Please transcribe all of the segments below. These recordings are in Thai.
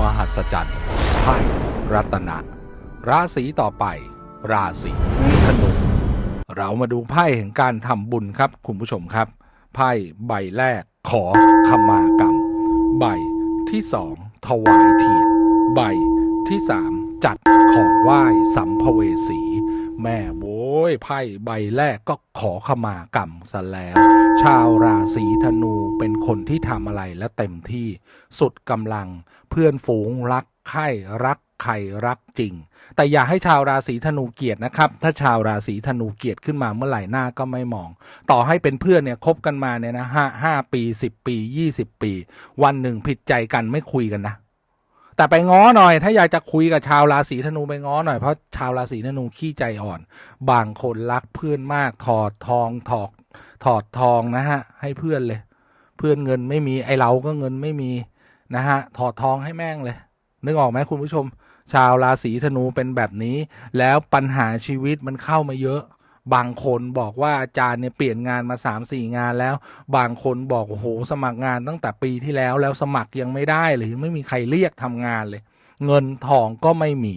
มหัศจรรย์ไพ่รัตนะ ราศีต่อไป ราศีธนู เรามาดูไพ่แห่งการทำบุญครับ คุณผู้ชมครับ ไพ่ใบแรกขอขมากรรม ใบที่สองถวายเทียน ใบที่สามจัดของไหว้สัมภเวสี แม่โว ยไพ่ใบแรกก็ขอขมากรรมซะแล้ว ชาวราศีธนูเป็นคนที่ทำอะไรและเต็มที่สุดกำลังเพื่อนฝูงรักใคร่รักใครรักจริง แต่อย่าให้ชาวราศีธนูเกลียดนะครับ ถ้าชาวราศีธนูเกลียดขึ้นมาเมื่อไหร่หน้าก็ไม่มอง ต่อให้เป็นเพื่อนเนี่ยคบกันมาเนี่ยนะห้าห้าปีสิบปียี่สิบปี วันหนึ่งผิดใจกันไม่คุยกันนะ แต่ไปง้อหน่อย ถ้าอยากจะคุยกับชาวราศีธนูไปง้อหน่อยเพราะชาวราศีธนูขี้ใจอ่อน บางคนรักเพื่อนมากถอดทองถอดถอดทองนะฮะ ให้เพื่อนเลย เพื่อนเงินไม่มีไอเราก็เงินไม่มีนะฮะถอดทองให้แม่งเลย นึกออกไหมคุณผู้ชม ชาวราศีธนูเป็นแบบนี้ แล้วปัญหาชีวิตมันเข้ามาเยอะ บางคนบอกว่าอาจารย์เนี่ยเปลี่ยนงานมา3ามสี่งานแล้ว บางคนบอกโอ้โหสมัครงานตั้งแต่ปีที่แล้วแล้วสมัครยังไม่ได้เลยยังไม่มีใครเรียกทำงานเลย เงินทองก็ไม่มี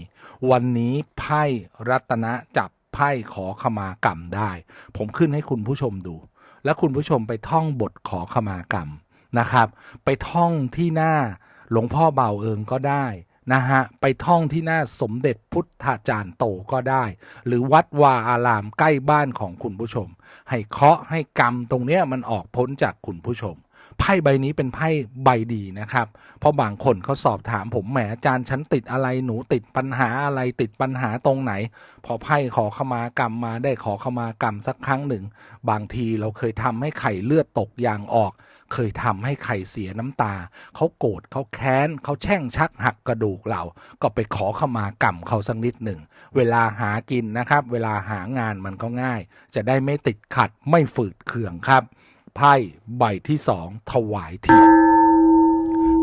วันนี้ไพ่รัตนะจับไพ่ขอขมากรรมได้ ผมขึ้นให้คุณผู้ชมดู แล้วคุณผู้ชมไปท่องบทขอขมากรรมนะครับ ไปท่องที่หน้าหลวงพ่อเบาเอิงก็ได้ นะฮะ ไปท่องที่หน้าสมเด็จพุทธาจารย์โตก็ได้ หรือวัดวาอารามใกล้บ้านของคุณผู้ชม ให้เคาะให้กรรมตรงเนี้ยมันออกพ้นจากคุณผู้ชม ไพ่ใบนี้เป็นไพ่ใบดีนะครับ เพราะบางคนเขาสอบถามผมแหมอาจารย์ฉันติดอะไรหนูติดปัญหาอะไรติดปัญหาตรงไหน พอไพ่ขอขมากรรมมาได้ขอขมากรรมสักครั้งหนึ่ง บางทีเราเคยทำให้ไข่เลือดตกยางออก เคยทำให้ไข่เสียน้ำตา เขาโกรธเขาแค้นเขาแช่งชักหักกระดูกเรา ก็ไปขอขมากรรมเขาสักนิดหนึ่ง เวลาหากินนะครับ เวลาหางานมันก็ง่าย จะได้ไม่ติดขัดไม่ฝืดเคืองครับ ไพ่ใบที่สองถวายเทียน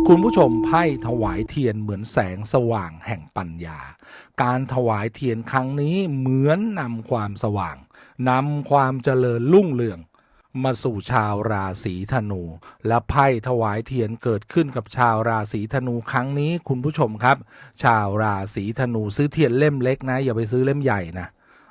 คุณผู้ชมไพ่ถวายเทียนเหมือนแสงสว่างแห่งปัญญา การถวายเทียนครั้งนี้เหมือนนำความสว่างนำความเจริญรุ่งเรืองมาสู่ชาวราศีธนู และไพ่ถวายเทียนเกิดขึ้นกับชาวราศีธนูครั้งนี้คุณผู้ชมครับ ชาวราศีธนูซื้อเทียนเล่มเล็กนะ อย่าไปซื้อเล่มใหญ่นะ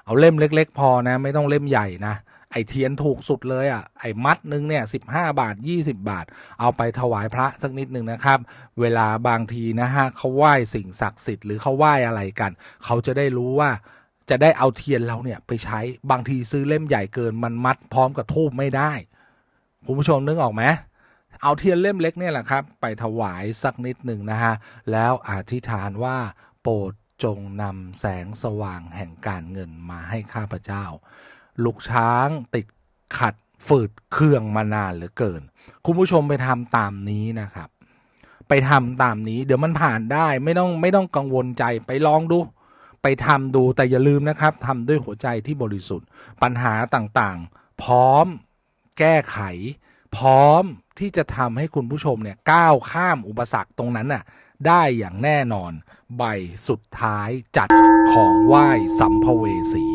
เอาเล่มเล็ก ๆ พอนะ ไม่ต้องเล่มใหญ่นะ ไอเทียนถูกสุดเลยอะ่ะไอมัดนึงเนี่ยสิบห้าบาทยี่สิบาท เอาไปถวายพระสักนิดหนึ่งนะครับ เวลาบางทีนะฮะเขาไหว้สิ่งศักดิ์สิทธิ์หรือเขาไหว้อะไรกัน เขาจะได้รู้ว่าจะได้เอาเทียนเราเนี่ยไปใช้บางทีซื้อเล่มใหญ่เกินมันมัดพร้อมกับทูบไม่ได้คุณผู้ชมนึกออกไหมเอาเทียนเล่มเล็กเนี่ยแหละครับ ไปถวายสักนิดหนึ่งนะฮะ แล้วอธิษฐานว่าโปรดจงนำแสงสว่างแห่งการเงินมาให้ข้าพเจ้า ลูกช้างติดขัดฝืดเครื่องมานานเหลือเกิน คุณผู้ชมไปทำตามนี้นะครับ ไปทำตามนี้ เดี๋ยวมันผ่านได้ไม่ต้องไม่ต้องกังวลใจไปลองดู ไปทำดูแต่อย่าลืมนะครับทำด้วยหัวใจที่บริสุทธิ์ ปัญหาต่างๆ พร้อมแก้ไข พร้อมที่จะทำให้คุณผู้ชมเนี่ยก้าวข้ามอุปสรรคตรงนั้นน่ะได้อย่างแน่นอน ใบสุดท้ายจัดของไหว้สัมภเวสี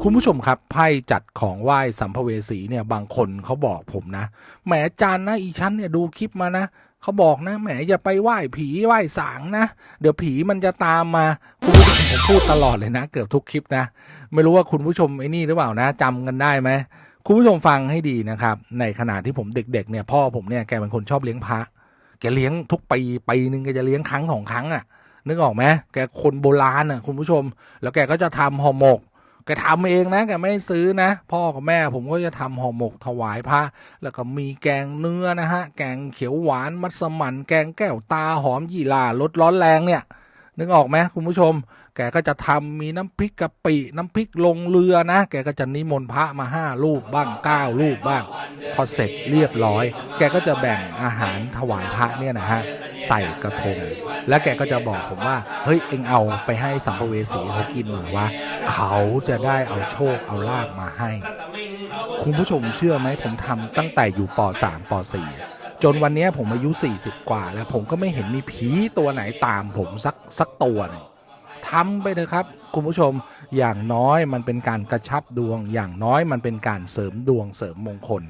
คุณผู้ชมครับไพ่จัดของไหว้สัมภเวสีเนี่ยบางคนเขาบอกผมนะแหมจารย์นะอีชั้นเนี่ยดูคลิปมานะเขาบอกนะแหมอย่าไปไหว้ผีไหว้สางนะ เดี๋ยวผีมันจะตามมาคุณผู้ชมผมพูดตลอดเลยนะ เกือบทุกคลิปนะ ไม่รู้ว่าคุณผู้ชมไอ้นี่หรือเปล่านะจำกันได้ไหมคุณผู้ชมฟังให้ดีนะครับ ในขณะที่ผมเด็ก ๆ เนี่ยพ่อผมเนี่ยแกเป็นคนชอบเลี้ยงพระแกเลี้ยงทุกปีปีหนึ่งแกจะเลี้ยงครั้งสองครั้งอะนึกออกไหมแกคนโบราณอะคุณผู้ชม แล้วแกก็จะทำห่อหมก แกทำเองนะแกไม่ซื้อนะ พ่อกับแม่ผมก็จะทำห่อหมกถวายพระแล้วก็มีแกงเนื้อนะฮะ แกงเขียวหวานมัสมั่นแกงแก้วตาหอมยี่หร่ารสร้อนแรงเนี่ยนึกออกไหมคุณผู้ชม แกก็จะทำมีน้ำพริกกะปิ น้ำพริกลงเรือนะ แกก็จะนิมนต์พระมาห้าลูกบ้างเก้าลูกบ้าง พอเสร็จเรียบร้อย แกก็จะแบ่งอาหารถวายพระเนี่ยนะฮะใส่กระทง แล้วแกก็จะบอกผมว่า เฮ้ยเอ็งเอาไปให้สัมภเวสีเขากินหน่อยว่าเขาจะได้เอาโชคเอาลาบมาให้ คุณผู้ชมเชื่อไหมผมทำตั้งแต่อยู่ป .3 ป .4 จนวันนี้ผมอายุ 40 กว่า แล้วผมก็ไม่เห็นมีผีตัวไหนตามผมสักสักตัวหนึง ทำไปเถอะครับ คุณผู้ชมอย่างน้อยมันเป็นการกระชับดวง อย่างน้อยมันเป็นการเสริมดวงเสริมมงคล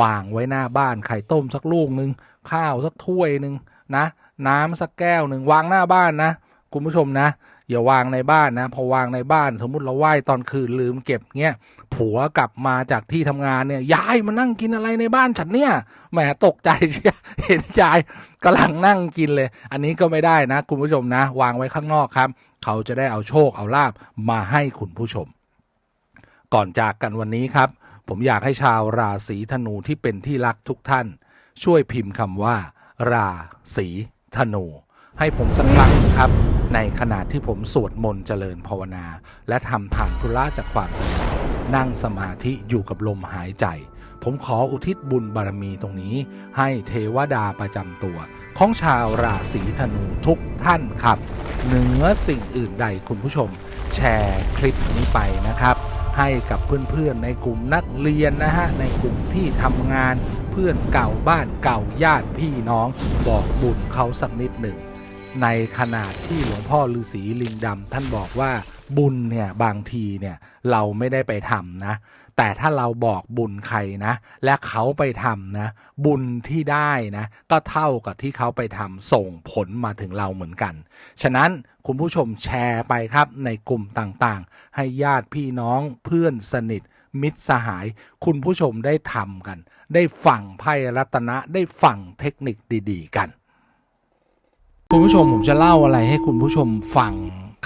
วางไว้หน้าบ้านไข่ต้มสักลูกหนึ่งข้าวสักถ้วยหนึ่งนะ น้ำสักแก้วหนึ่งวางหน้าบ้านนะ คุณผู้ชมนะ อย่าวางในบ้านนะ พอวางในบ้านสมมุติเราไหว้ตอนคืนลืมเก็บเงี้ยผัวกลับมาจากที่ทำงานเนี่ยยายมานั่งกินอะไรในบ้านฉันเนี่ยแหมตกใจเชียเห็นยายกำลังนั่งกินเลย อันนี้ก็ไม่ได้นะ คุณผู้ชมนะ วางไว้ข้างนอกครับ เขาจะได้เอาโชคเอาลาบมาให้คุณผู้ชม ก่อนจากกันวันนี้ครับ ผมอยากให้ชาวราศีธนูที่เป็นที่รักทุกท่าน ช่วยพิมพ์คำว่า ราศีธนู ให้ผมสักครั้งครับ ในขณะที่ผมสวดมนต์เจริญภาวนา และทำทานธุระจากความดีนั่งสมาธิอยู่กับลมหายใจ ผมขออุทิศบุญบารมีตรงนี้ ให้เทวดาประจำตัว ของชาวราศีธนูทุกท่านครับ เหนือสิ่งอื่นใดคุณผู้ชม แชร์คลิปนี้ไปนะครับ ให้กับเพื่อนๆในกลุ่มนักเรียนนะฮะ ในกลุ่มที่ทำงานเพื่อนเก่าบ้านเก่าญาติพี่น้อง บอกบุญเขาสักนิดหนึ่ง ในขนาดที่หลวงพ่อฤาษีลิงดำท่านบอกว่าบุญเนี่ยบางทีเนี่ยเราไม่ได้ไปทำนะ แต่ถ้าเราบอกบุญใครนะ และเขาไปทำนะ บุญที่ได้นะ ก็เท่ากับที่เขาไปทำส่งผลมาถึงเราเหมือนกัน ฉะนั้นคุณผู้ชมแชร์ไปครับในกลุ่มต่างๆ ให้ญาติพี่น้องเพื่อนสนิทมิตรสหาย คุณผู้ชมได้ทำกัน ได้ฟังไพ่รัตนะได้ฟังเทคนิคดี ๆ กัน คุณผู้ชมผมจะเล่าอะไรให้คุณผู้ชมฟัง